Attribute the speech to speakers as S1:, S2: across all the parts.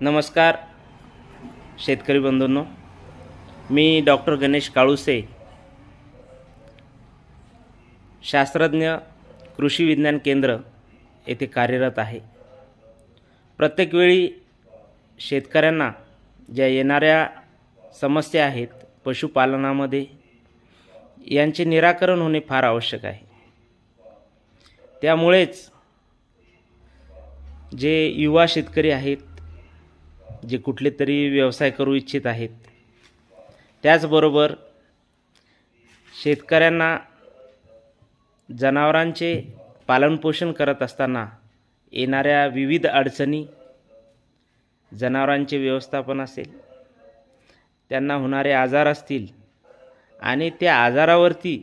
S1: नमस्कार शेतकरी बंधूंनो. मी डॉक्टर गणेश काळुसे शास्त्रज्ञ कृषी विज्ञान केंद्र येथे कार्यरत आहे. प्रत्येक वेळी शेतकऱ्यांना ज्या येणाऱ्या समस्या आहेत पशुपालनामध्ये यांचे निराकरण होणे फार आवश्यक आहे. त्यामुळेच जे युवा शेतकरी आहेत जे कुठले तरी व्यवसाय करू इच्छित आहेत. त्याचबरोबर शेतकऱ्यांना जनावरांचे पालनपोषण करत असताना येणाऱ्या विविध अडचणी जनावरांचे व्यवस्थापन असेल त्यांना होणारे आजार असतील आणि त्या आजारावरती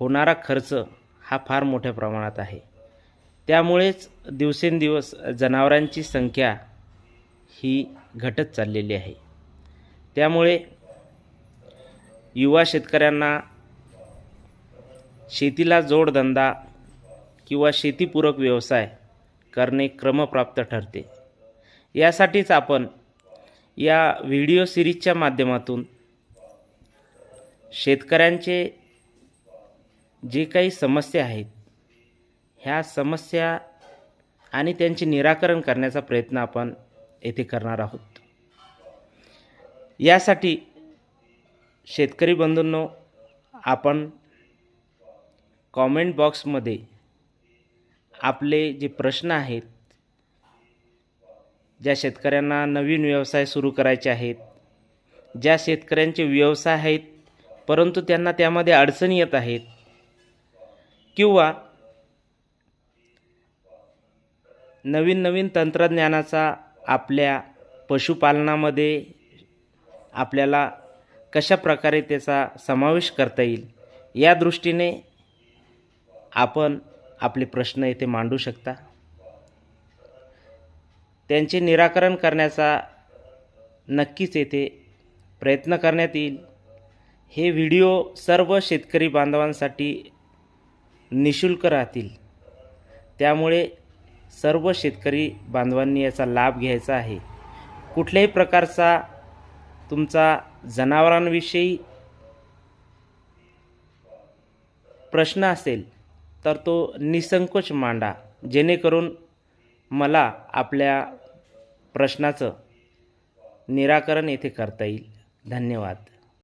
S1: होणारा खर्च हा फार मोठ्या प्रमाणात आहे. त्यामुळेच दिवसेंदिवस जनावरांची संख्या ही घटत चाललेली आहे. त्यामुळे युवा शेतकऱ्यांना शेतीला जोडधंदा किंवा शेतीपूरक व्यवसाय करणे क्रमप्राप्त ठरते. यासाठीच आपण या व्हिडिओ सिरीजच्या माध्यमातून शेतकऱ्यांचे जे काही समस्या आहेत ह्या समस्या आणि त्यांचे निराकरण करण्याचा प्रयत्न आपण येथे करणार आहोत. यासाठी शेतकरी बंधूंनो आपण कॉमेंट बॉक्समध्ये आपले जे प्रश्न आहेत ज्या शेतकऱ्यांना नवीन व्यवसाय सुरू करायचे आहेत ज्या शेतकऱ्यांचे व्यवसाय आहेत परंतु त्यांना त्यामध्ये अडचणी येत आहेत किंवा नवीन नवीन तंत्रज्ञानाचा आपल्या पशुपालनामध्ये आपल्याला कशा प्रकारे त्याचा समावेश करता येईल या दृष्टीने आपण आपले प्रश्न येथे मांडू शकता. त्यांचे निराकरण करण्याचा नक्कीच येथे प्रयत्न करण्यात येईल. हे व्हिडिओ सर्व शेतकरी बांधवांसाठी निशुल्क राहतील. त्यामुळे सर्व शेतकरी बांधवांनी याचा लाभ घ्यायचा आहे. कुठल्याही प्रकारचा तुमचा जनावरांविषयी प्रश्न असेल तर तो निसंकोच मांडा. जेणेकरून मला आपल्या प्रश्नाचं निराकरण येथे करता येईल. धन्यवाद.